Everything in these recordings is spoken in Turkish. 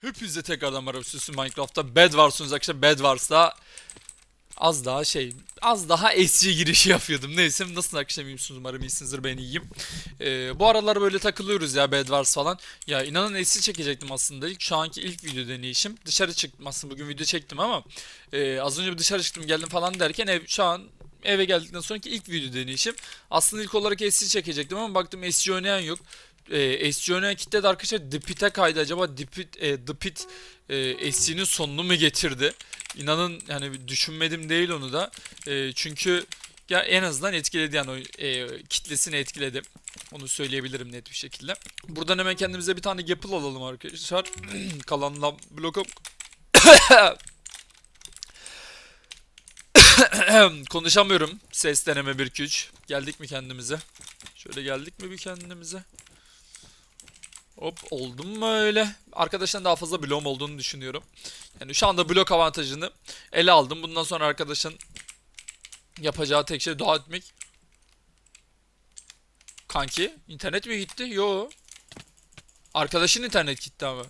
Hepinize tekrardan merhaba Süsü Minecraft'ta Bed Wars'unuz arkadaşlar Bed Wars'ta az daha şey az daha eski girişi yapıyordum. Neyse nasıl arkadaşlar iyisiniz umarım iyisinizdir ben iyiyim. Ee, bu aralar böyle takılıyoruz ya Bed Wars falan. Ya inanın eski çekecektim aslında ilk şu anki ilk video deneyişim. Dışarı çıktım aslında bugün video çektim ama e, az önce bir dışarı çıktım geldim falan derken ev, şu an eve geldikten sonraki ilk video deneyişim. Aslında ilk olarak SC çekecektim ama baktım SC oynayan yok. E, SC oynayan kitle de arkadaşlar Dipit'e kaydı. Acaba Dipit, e, Dipit e, SC'nin sonunu mu getirdi? İnanın yani düşünmedim değil onu da. E, çünkü ya en azından etkiledi yani o e, kitlesini etkiledi. Onu söyleyebilirim net bir şekilde. Buradan hemen kendimize bir tane Gapple alalım arkadaşlar. Kalanla bloka Konuşamıyorum. Ses deneme 1 2 3. Geldik mi kendimize? Şöyle geldik mi bir kendimize? Hop oldum mu öyle? Arkadaştan daha fazla bloğum olduğunu düşünüyorum. Yani şu anda blok avantajını ele aldım. Bundan sonra arkadaşın yapacağı tek şey dua etmek. Kanki internet mi gitti? Yo. Arkadaşın internet gitti ama.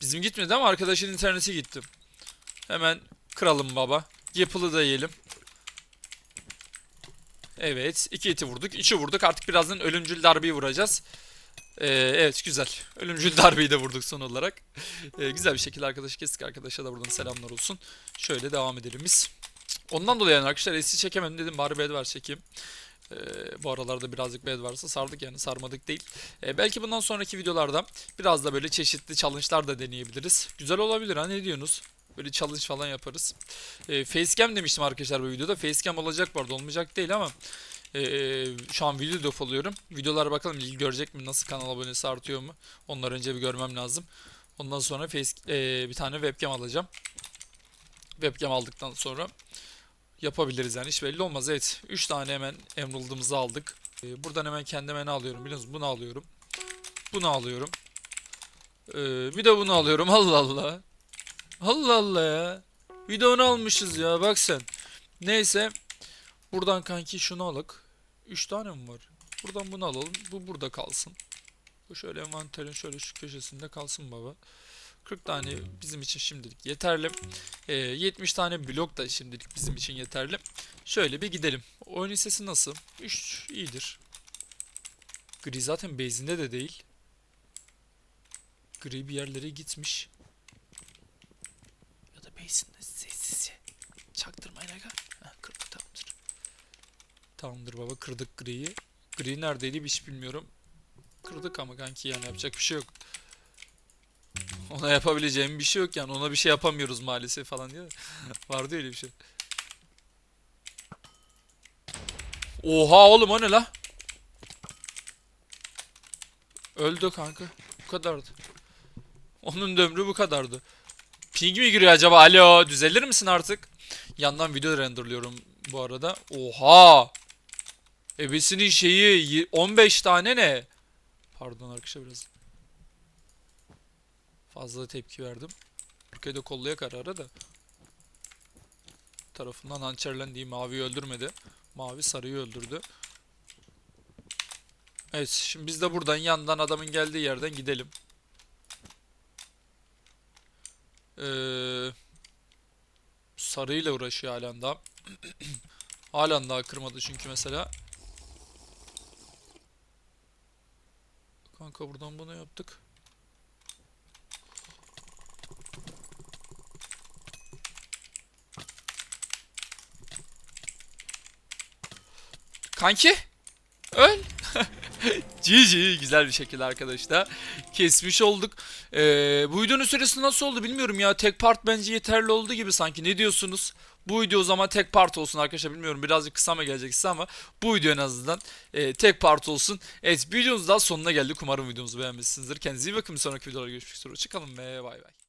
Bizim gitmedi ama arkadaşın interneti gitti. Hemen kıralım baba. Yapılı da yiyelim. Evet. iki iti vurduk. üçü vurduk. Artık birazdan ölümcül darbeyi vuracağız. Ee, evet güzel. Ölümcül darbeyi de vurduk son olarak. Ee, güzel bir şekilde arkadaşı kestik. Arkadaşa da buradan selamlar olsun. Şöyle devam edelim biz. Ondan dolayı yani arkadaşlar eski çekemedim dedim bari bed var çekeyim. Ee, bu aralarda birazcık bed varsa sardık yani sarmadık değil. Ee, belki bundan sonraki videolarda biraz da böyle çeşitli challenge'lar da deneyebiliriz. Güzel olabilir ha ne diyorsunuz? Böyle challenge falan yaparız. E, facecam demiştim arkadaşlar bu videoda. Facecam olacak arada olmayacak değil ama e, şu an video depoluyorum. Videolara bakalım ilgi görecek mi? Nasıl kanal abonesi artıyor mu? Onları önce bir görmem lazım. Ondan sonra face, e, bir tane webcam alacağım. Webcam aldıktan sonra yapabiliriz yani hiç belli olmaz. Evet 3 tane hemen emerald'ımızı aldık. E, buradan hemen kendime ne alıyorum biliyor musunuz? Bunu alıyorum. Bunu alıyorum. E, bir de bunu alıyorum. Allah Allah. Allah Allah ya. Bir de onu almışız ya bak sen. Neyse. Buradan kanki şunu alık. 3 tane mi var? Buradan bunu alalım. Bu burada kalsın. Bu şöyle envanterin şöyle şu köşesinde kalsın baba. 40 tane bizim için şimdilik yeterli. Ee, 70 tane blok da şimdilik bizim için yeterli. Şöyle bir gidelim. Oyun sesi nasıl? 3 iyidir. Gri zaten base'inde de değil. Gri bir yerlere gitmiş. Ya da base'inde sessizce. Çaktırmayın aga. Heh, kırdık tamamdır. Tamamdır baba kırdık griyi. Gri neredeydi hiç bilmiyorum. Kırdık ama kanki yani yapacak bir şey yok. Ona yapabileceğim bir şey yok yani ona bir şey yapamıyoruz maalesef falan diye. Vardı öyle bir şey. Oha oğlum o ne la? Öldü kanka. Bu kadardı. Onun da ömrü bu kadardı. Ping mi giriyor acaba? Alo düzelir misin artık? Yandan video renderlıyorum bu arada. Oha! Ebesinin şeyi y- 15 tane ne? Pardon arkadaşlar biraz fazla tepki verdim. Arkayı da kollaya karara da. Tarafından hançerlendiği mavi öldürmedi. Mavi sarıyı öldürdü. Evet şimdi biz de buradan yandan adamın geldiği yerden gidelim. Ee, sarıyla uğraşıyor halen daha. halen daha kırmadı çünkü mesela. Kanka buradan bunu yaptık. Kanki öl. GG güzel bir şekilde arkadaşlar kesmiş olduk. Ee, bu videonun süresi nasıl oldu bilmiyorum ya. Tek part bence yeterli oldu gibi sanki. Ne diyorsunuz? Bu video o zaman tek part olsun arkadaşlar bilmiyorum birazcık kısa mı gelecek size ama bu video en azından e, tek part olsun. Evet videomuz daha sonuna geldik. Umarım videomuzu beğenmişsinizdir. Kendinize iyi bakın. Bir sonraki videolarda görüşmek üzere. Hoşçakalın ve bay bay.